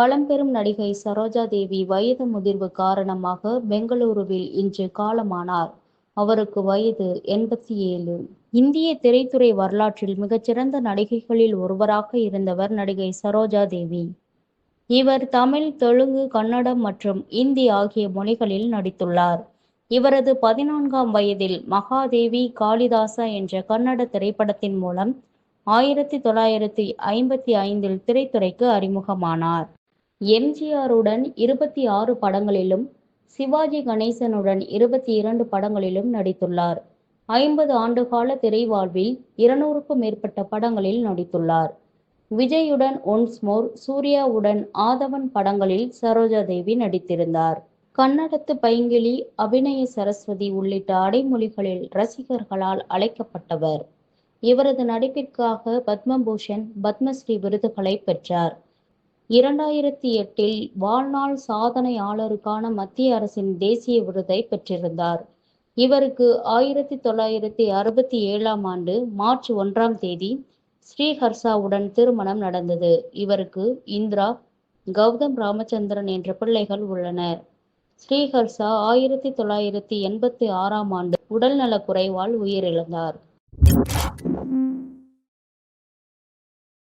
பழம்பெரும் நடிகை சரோஜா தேவி வயது முதிர்வு காரணமாக பெங்களூருவில் இன்று காலமானார். அவருக்கு வயது எண்பத்தி ஏழு. இந்திய திரைத்துறை வரலாற்றில் மிகச்சிறந்த நடிகைகளில் ஒருவராக இருந்தவர் நடிகை சரோஜா தேவி. இவர் தமிழ் தெலுங்கு கன்னடம் மற்றும் இந்தி ஆகிய மொழிகளில் நடித்துள்ளார். இவரது பதினான்காம் வயதில் மகாதேவி காளிதாசா என்ற கன்னட திரைப்படத்தின் மூலம் ஆயிரத்தி தொள்ளாயிரத்தி ஐம்பத்தி ஐந்தில் திரைத்துறைக்கு அறிமுகமானார். எம்ஜிஆருடன் இருபத்தி ஆறு படங்களிலும் சிவாஜி கணேசனுடன் இருபத்தி இரண்டு படங்களிலும் நடித்துள்ளார். ஐம்பது ஆண்டுகால திரைவாழ்வில் இருநூறுக்கும் மேற்பட்ட படங்களில் நடித்துள்ளார். விஜயுடன் ஒன்ஸ் மோர் சூர்யாவுடன் ஆதவன் படங்களில் சரோஜா தேவி நடித்திருந்தார். கன்னடத்து பைங்கிளி அபிநய சரஸ்வதி உள்ளிட்ட அடைமொழிகளில் ரசிகர்களால் அழைக்கப்பட்டவர். இவரது நடிப்பிற்காக பத்மபூஷன் பத்மஸ்ரீ விருதுகளை பெற்றார். இரண்டாயிரத்தி எட்டில் வாழ்நாள் சாதனையாளருக்கான மத்திய அரசின் தேசிய விருதை பெற்றிருந்தார். இவருக்கு ஆயிரத்தி தொள்ளாயிரத்தி அறுபத்தி ஏழாம் ஆண்டு மார்ச் ஒன்றாம் தேதி ஸ்ரீஹர்ஷாவுடன் திருமணம் நடந்தது. இவருக்கு இந்திரா கௌதம் ராமச்சந்திரன் என்ற பிள்ளைகள் உள்ளனர் ஸ்ரீஹர்ஷா ஆயிரத்தி தொள்ளாயிரத்தி எண்பத்தி ஆறாம் ஆண்டு உடல்நலக் குறைவால் உயிரிழந்தார்.